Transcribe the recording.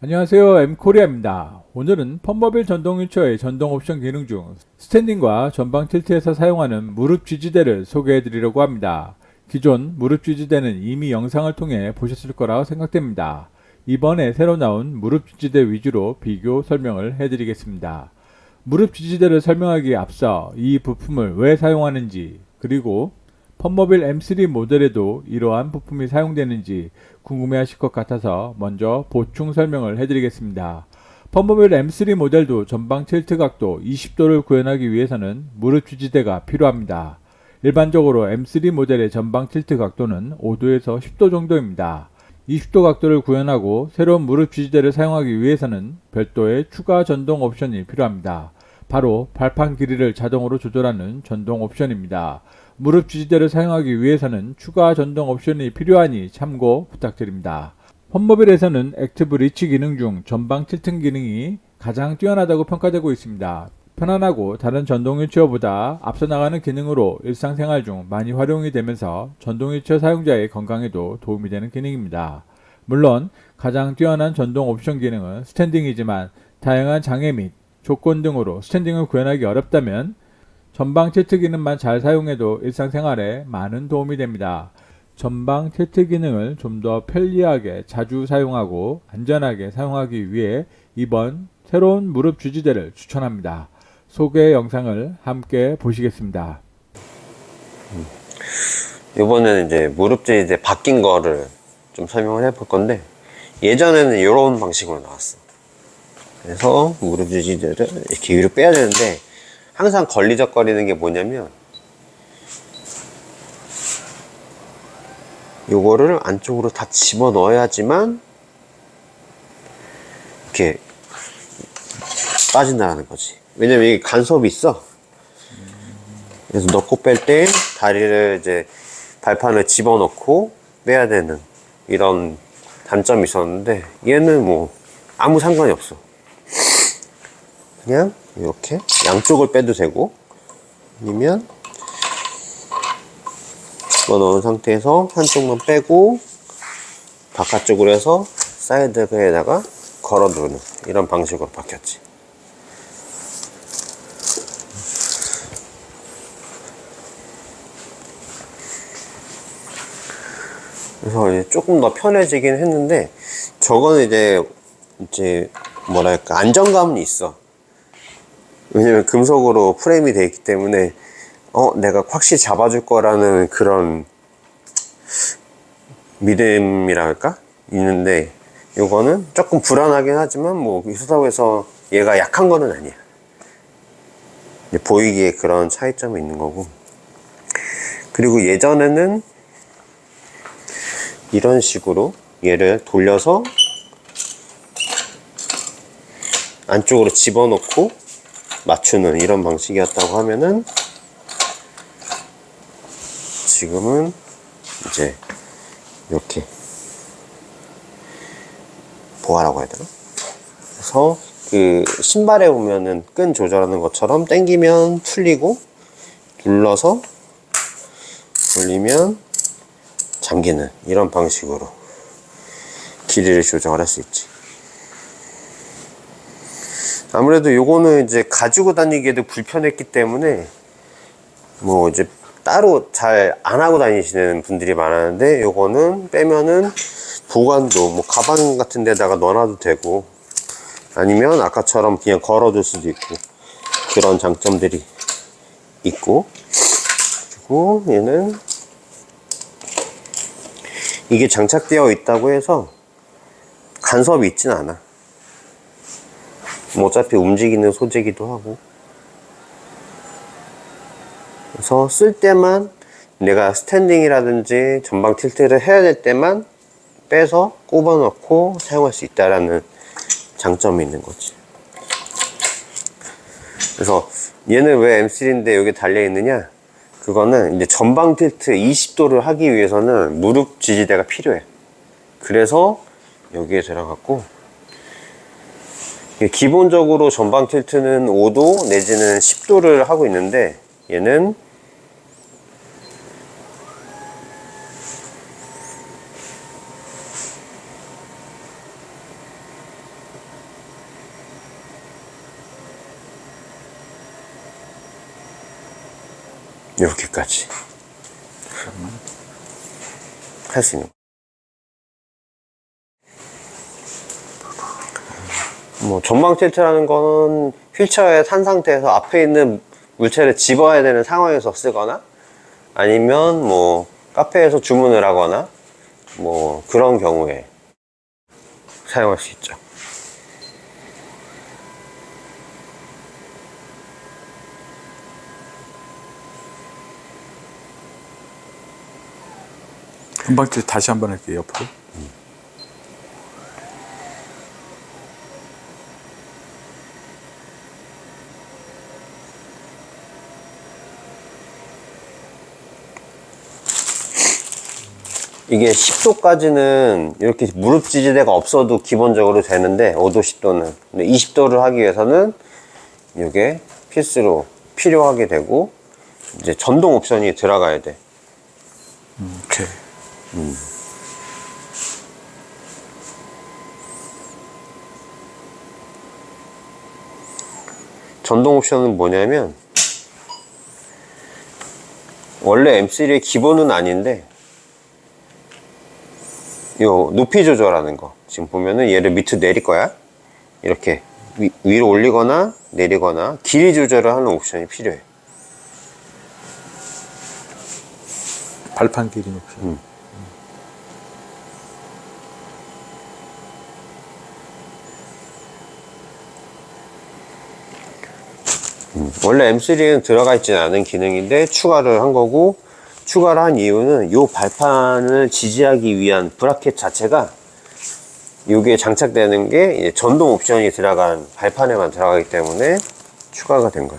안녕하세요. 엠코리아입니다. 오늘은 펌버빌 전동 휠체어의 전동 옵션 기능 중 스탠딩과 전방 틸트에서 사용하는 무릎 지지대를 소개해 드리려고 합니다. 기존 무릎 지지대는 이미 영상을 통해 보셨을 거라 생각됩니다. 이번에 새로 나온 무릎 지지대 위주로 비교 설명을 해 드리겠습니다. 무릎 지지대를 설명하기에 앞서 이 부품을 왜 사용하는지 그리고 펌머빌 M3 모델에도 이러한 부품이 사용되는지 궁금해하실 것 같아서 먼저 보충 설명을 해드리겠습니다. 펌머빌 M3 모델도 전방 틸트 각도 20도를 구현하기 위해서는 무릎 지지대가 필요합니다. 일반적으로 M3 모델의 전방 틸트 각도는 5도에서 10도 정도입니다. 20도 각도를 구현하고 새로운 무릎 지지대를 사용하기 위해서는 별도의 추가 전동 옵션이 필요합니다. 바로 발판 길이를 자동으로 조절하는 전동 옵션입니다. 무릎 지지대를 사용하기 위해서는 추가 전동 옵션이 필요하니 참고 부탁드립니다. 펌모빌에서는 액티브 리치 기능 중 전방 틸튼 기능이 가장 뛰어나다고 평가되고 있습니다. 편안하고 다른 전동 휠체어보다 앞서 나가는 기능으로 일상생활 중 많이 활용이 되면서 전동 휠체어 사용자의 건강에도 도움이 되는 기능입니다. 물론 가장 뛰어난 전동 옵션 기능은 스탠딩이지만 다양한 장애 및 조건 등으로 스탠딩을 구현하기 어렵다면 전방 틸트 기능만 잘 사용해도 일상생활에 많은 도움이 됩니다. 전방 틸트 기능을 좀 더 편리하게 자주 사용하고 안전하게 사용하기 위해 이번 새로운 무릎 주지대를 추천합니다. 소개 영상을 함께 보시겠습니다. 이번에는 이제 무릎지 이제 바뀐 거를 좀 설명을 해볼 건데 예전에는 이런 방식으로 나왔어. 그래서 무릎 지지대를 이렇게 위로 빼야 되는데 항상 걸리적거리는 게 뭐냐면 요거를 안쪽으로 다 집어 넣어야지만 이렇게 빠진다는 거지. 왜냐면 이게 간섭이 있어. 그래서 넣고 뺄 때 다리를 이제 발판을 집어넣고 빼야 되는 이런 단점이 있었는데 얘는 뭐 아무 상관이 없어. 그냥 이렇게 양쪽을 빼도 되고 아니면 집어 넣은 상태에서 한쪽만 빼고 바깥쪽으로 해서 사이드에다가 걸어 두는 이런 방식으로 바뀌었지. 그래서 이제 조금 더 편해지긴 했는데 저거는 이제 이제 뭐랄까 안정감은 있어. 왜냐면 금속으로 프레임이 되어 있기 때문에 어 내가 확실히 잡아줄 거라는 그런 믿음이라 할까 있는데 요거는 조금 불안하긴 하지만 뭐 그렇다고 해서 얘가 약한 거는 아니야. 보이기에 그런 차이점이 있는 거고. 그리고 예전에는 이런 식으로 얘를 돌려서 안쪽으로 집어넣고 맞추는 이런 방식이었다고 하면은 지금은 이제 이렇게 보아라고 해야 되나? 그래서 그 신발에 보면은 끈 조절하는 것처럼 당기면 풀리고 눌러서 돌리면 잠기는 이런 방식으로 길이를 조정을 할 수 있지. 아무래도 요거는 이제 가지고 다니기에도 불편했기 때문에 뭐 이제 따로 잘 안 하고 다니시는 분들이 많았는데 요거는 빼면은 보관도 뭐 가방 같은 데다가 넣어놔도 되고 아니면 아까처럼 그냥 걸어둘 수도 있고 그런 장점들이 있고 그리고 얘는 이게 장착되어 있다고 해서 간섭이 있진 않아. 뭐 어차피 움직이는 소재기도 하고. 그래서 쓸 때만 내가 스탠딩이라든지 전방 틸트를 해야 될 때만 빼서 꼽아 넣고 사용할 수 있다라는 장점이 있는 거지. 그래서 얘는 왜 M3인데 여기 달려 있느냐? 그거는 이제 전방 틸트 20도를 하기 위해서는 무릎 지지대가 필요해. 그래서 여기에 들어갔고 예, 기본적으로 전방 틸트는 5도 내지는 10도를 하고 있는데 얘는 이렇게까지. 할 수 있는 뭐 전방 tilt라는 거는 휠체어에 탄 상태에서 앞에 있는 물체를 집어야 되는 상황에서 쓰거나 아니면 뭐 카페에서 주문을 하거나 뭐 그런 경우에 사용할 수 있죠. 금방 다시 한번 할게요 옆으로 이게 10도까지는 이렇게 무릎 지지대가 없어도 기본적으로 되는데 5도 10도는. 근데 20도를 하기 위해서는 이게 필수로 필요하게 되고 이제 전동 옵션이 들어가야 돼. 오케이. 전동 옵션은 뭐냐면 원래 M3의 기본은 아닌데 요 높이 조절하는 거. 지금 보면은 얘를 밑으로 내릴 거야. 이렇게 위, 위로 올리거나 내리거나 길이 조절을 하는 옵션이 필요해. 발판 길이 높이 원래 M3는 들어가 있지는 않은 기능인데 추가를 한 거고 추가를 한 이유는 요 발판을 지지하기 위한 브라켓 자체가 요게 장착되는 게 전동 옵션이 들어간 발판에만 들어가기 때문에 추가가 된 거야.